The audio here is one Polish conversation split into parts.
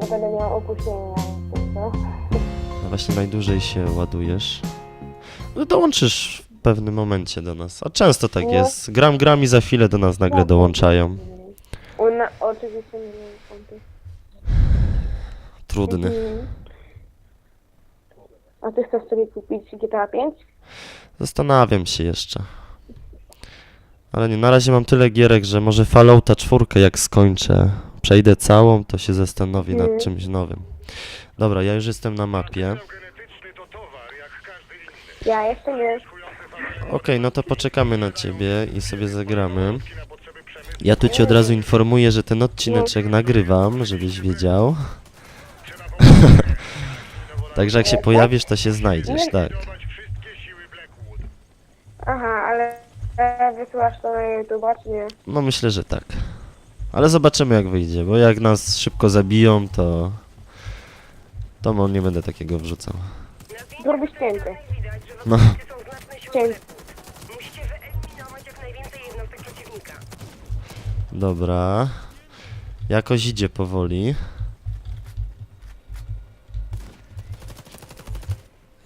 Ja będę miał opóźnienia. co? No właśnie najdłużej się ładujesz. No dołączysz w pewnym momencie do nas. A często tak No. jest. Gram, gram i za chwilę do nas nagle dołączają. Una, oczywiście nie Trudny. Mhm. A ty chcesz sobie kupić GTA 5? Zastanawiam się jeszcze. Ale nie, na razie mam tyle gierek, że może Fallouta czwórkę jak skończę, przejdę całą, to się zastanowię nad Mhm. czymś nowym. Dobra, ja już jestem na mapie. Ja jeszcze nie. Okej, no to poczekamy na ciebie i sobie zagramy. Ja tu ci od razu informuję, że ten odcineczek nagrywam, żebyś wiedział. Także jak się pojawisz, to się znajdziesz, tak. Aha, ale e, wysyłasz to na YouTube, czy nie? No myślę, że tak. Ale zobaczymy jak wyjdzie, bo jak nas szybko zabiją, to... To mo- nie będę takiego wrzucał. Zrobisz cięcie. No, Cięcie. Musicie wyeliminować jak najwięcej jednostek przeciwnika. dobra. Jakoś idzie powoli.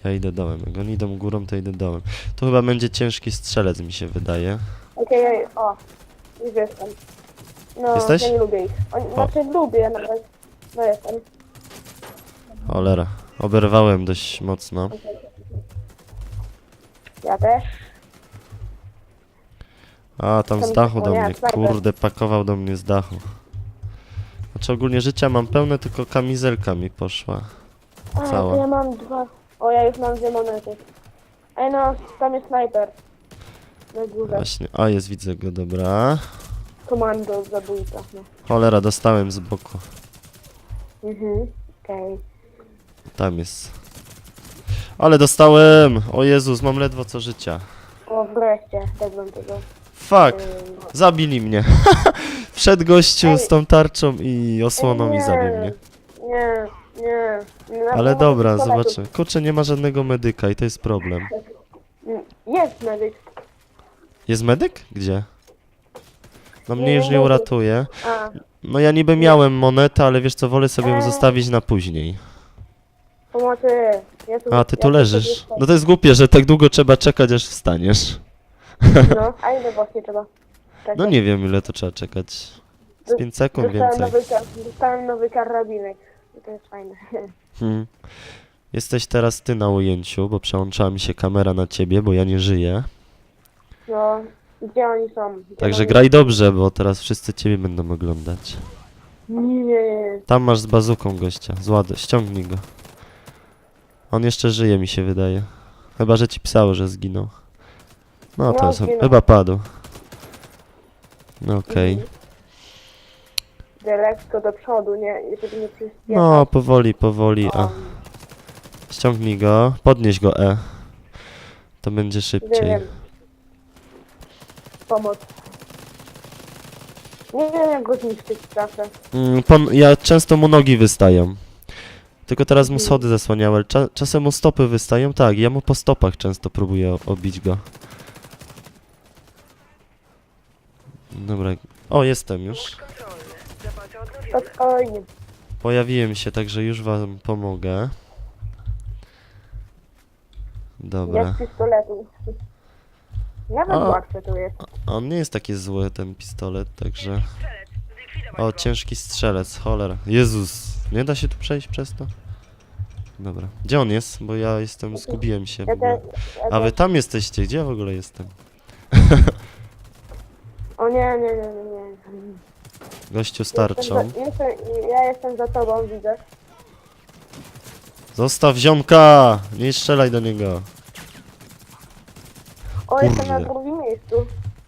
Ja idę dołem. Jak oni idą górą, to idę dołem. To chyba będzie ciężki strzelec, mi się wydaje. Okej, o. Już jestem. No, Jesteś? ja nie lubię ich. Oni, znaczy lubię nawet. No jestem. Cholera. Oberwałem dość mocno. Ja też. A, tam z dachu do nie, mnie, kurde, pakował do mnie z dachu. Znaczy ogólnie życia mam pełne, tylko kamizelka mi poszła. A, Cała. ja mam dwa. O, ja już mam dwie monety. Ej no, tam jest snajper. Na górze. Właśnie, a jest, widzę go, dobra. Komando zabójca. No. Cholera, dostałem z boku. Mhm. Okej. Tam jest. Ale dostałem! O Jezus, mam ledwo co życia. O, wreszcie. Tak bym tego. Fuck! Ym, Zabili mnie. Wszedł gościu z tą tarczą i osłoną i zabił mnie. Nie, nie. nie Ale dobra, zobaczymy. Kurczę, nie ma żadnego medyka i to jest problem. Jest medyk. Jest medyk? Gdzie? No mnie Nie, już nie uratuje. A, No ja niby miałem monetę, ale wiesz co, wolę sobie ją zostawić na później. pomocy. Ja tu, A, ty ja tu leżysz. No to jest głupie, że tak długo trzeba czekać, aż wstaniesz. No, a ile właśnie trzeba? czekać? No nie wiem, ile to trzeba czekać. Z 5 sekund Dostałem więcej. nowy, dostałem nowy karabinek. To jest fajne. Hmm. Jesteś teraz ty na ujęciu, bo przełączała mi się kamera na ciebie, bo ja nie żyję. No, gdzie oni są? Gdzie Także oni... graj dobrze, bo teraz wszyscy ciebie będą oglądać. Nie. Tam masz z bazuką gościa. Zład, ściągnij go. On jeszcze żyje, mi się wydaje. Chyba, że ci pisało, że zginął. No to No, jest, zginął. chyba padł. No okej. Mhm. Idę lekko do przodu, nie? Żeby nie przyspieszać. No, powoli, powoli. A, O, ściągnij go. Podnieś go E. To będzie szybciej. Wiem. Pomoc. Nie wiem jak go zniszczyć zawsze. Mm, ja często mu nogi wystają. Tylko teraz mu schody zasłaniały, ale cza, czasem mu stopy wystają, tak, ja mu po stopach często próbuję o- obić go. Dobra, o jestem już. Spokojnie. Pojawiłem się, także już wam pomogę. Dobra. Z pistoletu. Nawet A. łatwe tu jest. On nie jest taki zły, ten pistolet, także... O, ciężki strzelec, cholera. Jezus, nie da się tu przejść przez to? Dobra. Gdzie on jest? Bo ja jestem, zgubiłem się w Ja ogóle. te, ja A wy tam jesteście, gdzie ja w ogóle jestem? O nie, nie, nie, nie, nie. Gościu starczą. Jestem, za, jestem, ja jestem za tobą, widzę. Zostaw ziomka! Nie strzelaj do niego. O, jestem na Kurde. drugim miejscu.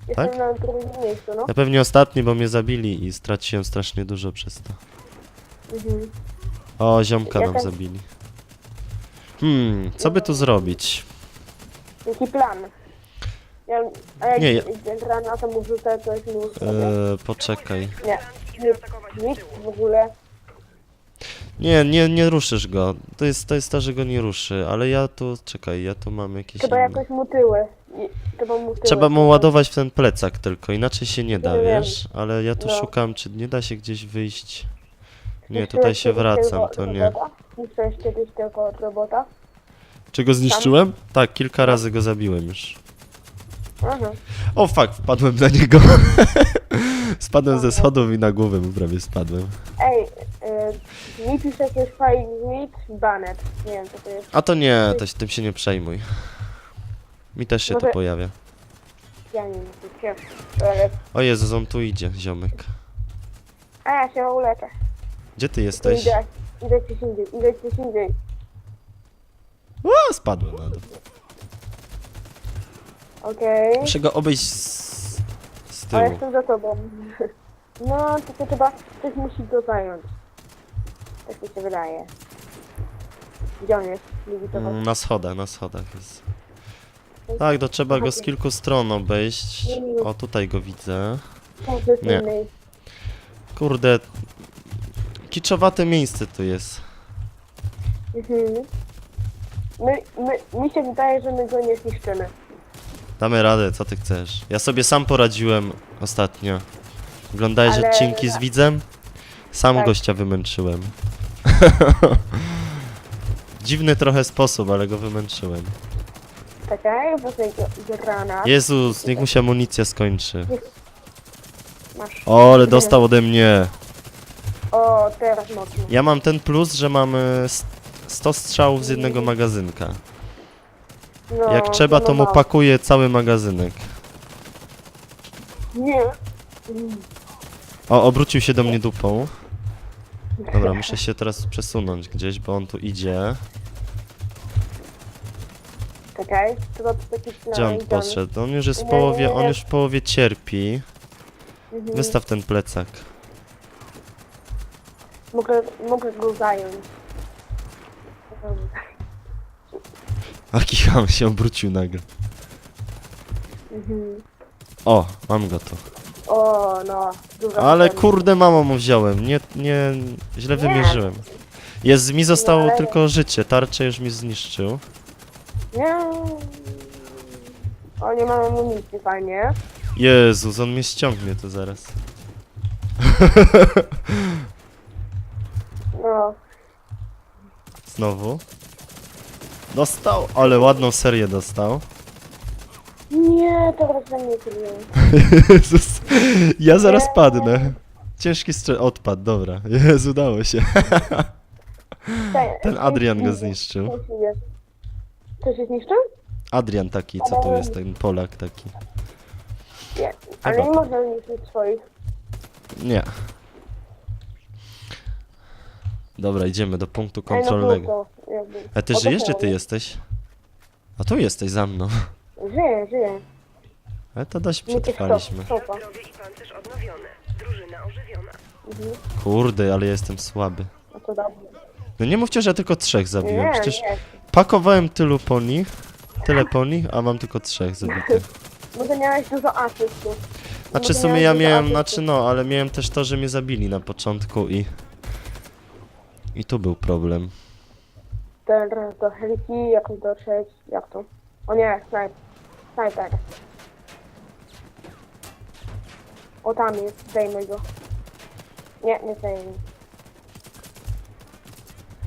Jestem Tak? na drugim miejscu, no. Ja pewnie ostatni, bo mnie zabili i straciłem strasznie dużo przez to. Mhm. O, ziomka nam zabili. Hmm, co by tu zrobić? Jaki plan? Ja, a jak Nie, ja- nie, granatem użyte, to jest sobie. Eee, poczekaj. Nie, nic, nic w ogóle. Nie, nie, nie ruszysz go. To jest, to jest to, że go nie ruszy, ale ja tu, czekaj, ja tu mam jakieś Trzeba inne. jakoś mu tyły. I- Trzeba mu tyły. Trzeba mu ładować w ten plecak tylko, inaczej się nie da, Nie wiem. wiesz? Ale ja tu No. szukam, czy nie da się gdzieś wyjść. Nie, Niszczyłeś tutaj się kiedyś wracam, tego to nie. robota? Niszczyłeś kiedyś tego od robota? Czy go zniszczyłem? Tak, kilka razy go zabiłem już. Aha. O fuck, wpadłem na niego. Spadłem ze schodów i na głowę mu prawie spadłem. Ej, y, mi pisze jakieś meet banet. Nie wiem co to jest. A to nie, to się, tym się nie przejmuj. Mi też się to Może- pojawia. Ja nie wiem co to jest. O Jezus, on tu idzie, ziomek. A ja się uleczę. Gdzie ty jesteś? Idę, idę gdzieś indziej, idę gdzieś indziej. O, spadłem na dół. Okej. Muszę go obejść z, z Ale tyłu. jestem za tobą. No, tylko trzeba, ktoś musi go zająć. Tak mi się wydaje. Gdzie on jest? Mm, Na schodach, na schodach jest. Tak, to trzeba go z kilku stron obejść. O, tutaj go widzę. To jest nie. Kurde. Kiczowate miejsce tu jest. Mhm. My, my, mi się wydaje, że my go nie zniszczymy. Damy radę, co ty chcesz. Ja sobie sam poradziłem ostatnio. Oglądałeś Ale- odcinki z widzem? Sam Tak. gościa wymęczyłem. Dziwny trochę sposób, ale go wymęczyłem. Czekaj, go- granat. Jezus, niech mu się amunicja skończy. Masz. O, ale dostał ode mnie. O, teraz mocno. Ja mam ten plus, że mamy s- 100 strzałów z jednego magazynka. No, Jak trzeba, to mu mało. pakuję cały magazynek. Nie. O, obrócił się do mnie dupą. Dobra, muszę się teraz przesunąć gdzieś, bo on tu idzie. Czekaj, taki Gdzie on poszedł? On już jest w połowie, on już w połowie cierpi. Mhm. Wystaw ten plecak. Mogę, mogę go zająć. Kicham się obrócił nagle. Mhm. O, mam go tu. O, no. Dużo Ale kurde, mamo mu wziąłem. Nie, nie, źle Nie. wymierzyłem. Jest, mi zostało No, ale- tylko życie. Tarczę już mi zniszczył. Nie. O, nie mam amunicji, fajnie. Jezus, on mnie ściągnie tu zaraz. No. Znowu. Dostał, ale ładną serię dostał. Nie, teraz za kryją. Jezus, ja zaraz Nie. padnę. Ciężki strzel, odpadł, dobra. Jezu, udało się. Ten Adrian go zniszczył. Co się zniszczył? Adrian taki, co tu jest, ten Polak taki. Nie, ale nie można zniszczyć swoich. Nie. Dobra, idziemy do punktu no kontrolnego. to jakby. A ty O, to żyjesz, gdzie ty jesteś? A tu jesteś za mną. Żyję, żyję. Ale to dość przetrwaliśmy. stop, stopa. Zdrowie i pancerz odnowione. Drużyna ożywiona. Mhm. Kurde, ale ja jestem słaby. No to dobrze. No nie mówcie, że ja tylko trzech zabiłem. Nie, Przecież nie. pakowałem tylu po nich, tyle po nich, a mam tylko trzech zabitych. Może miałeś dużo asystów. Znaczy w Może sumie miałeś ja dużo miałem, asystów. znaczy no, ale miałem też to, że mnie zabili na początku i... I tu był problem. Teraz do helki, jakoś dotrzeć. Jak to? O nie, snajp. Snajper. O tam jest, zdejmę go. Nie, nie zdejmę.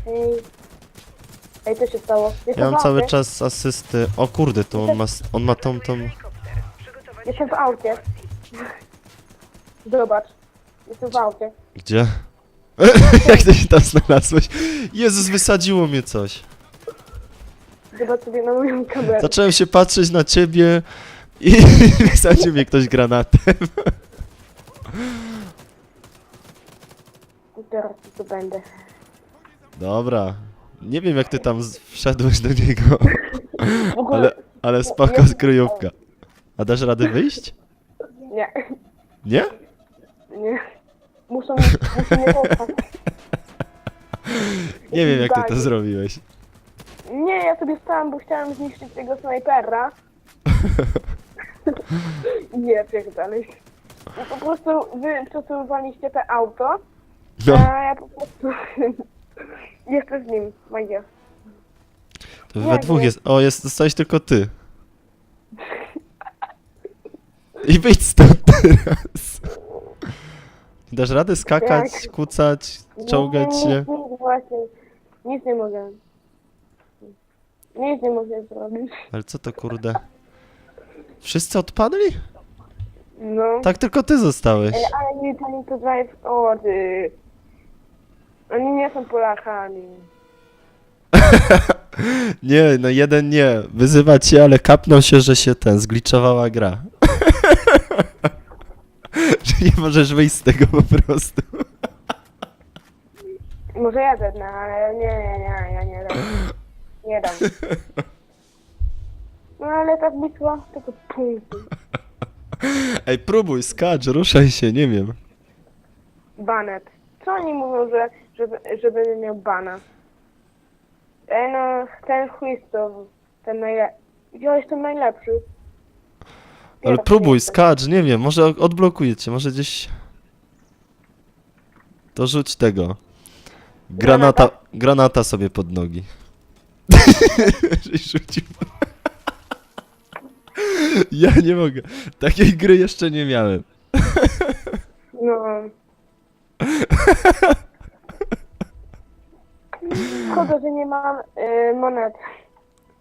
Ej. Ej, co się stało? Jestem Ja mam w cały aucie. czas asysty. O kurde, to on ma, s- on ma tą, tą... Jestem w aucie. Zobacz. Jestem w aucie. Gdzie? Jak ty się tam znalazłeś? Jezus, wysadziło mnie coś. Zobacz sobie na moją kamerę. Zacząłem się patrzeć na ciebie i wysadził mnie ktoś granatem. Teraz tu będę. Dobra. Nie wiem jak ty tam z- wszedłeś do niego, W ogóle... ale, ale spoko kryjówka. A dasz radę wyjść? Nie, Nie? nie. Muszą, muszą mnie dostać. Nie wiem jak ty to zrobiłeś. Nie, ja sobie stałam, bo chciałam zniszczyć tego snajpera. nie, pierdolę. I po prostu wy przesuwaliście te auto, No, a ja po prostu Jeszcze z nim, Majdzie. To we dwóch nie. jest. O, jest, zostałeś tylko ty. I wyjdź stąd teraz. Dasz radę skakać, Tak. kucać, czołgać Nie, się? Nic, nic, właśnie. Nic nie mogę. Nic nie mogę zrobić. Ale co to kurde? Wszyscy odpadli? No. Tak, tylko ty zostałeś. Ale nie pani to drive. O ty. Oni nie są Polakami. Nie, no jeden nie. Wyzywa cię, ale kapnął się, że się ten, zgliczowała gra. że nie możesz wyjść z tego po prostu. Może ja zednę, ale nie, nie, nie, ja nie dam. Nie dam. No ale tak blisko, tylko punkty. Ej, próbuj, skacz, ruszaj się, nie wiem. Banet. Co oni mówią, że żeby, żeby miał bana? Ej no, ten to ten najlepszy. Wziąłeś ten najlepszy. Ale próbuj, skacz, nie wiem, może odblokuje cię, może gdzieś... To rzuć tego. Granata, granata sobie pod nogi. Żeś rzucił. ja nie mogę. Takiej gry jeszcze nie miałem. No. Szkoda, że nie mam y, monet.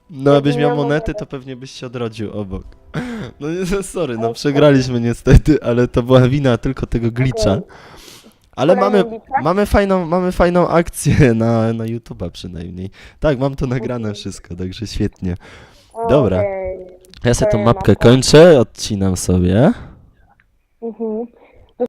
No, abyś miał monety, to pewnie byś się odrodził obok. No nie, no sorry, no przegraliśmy niestety, ale to była wina tylko tego glitcha. Ale mamy, mamy, fajną, mamy fajną akcję na, na YouTube'a przynajmniej. Tak, mam to nagrane wszystko, także świetnie. Dobra. Okej. Ja sobie tą mapkę kończę, odcinam sobie. Mhm.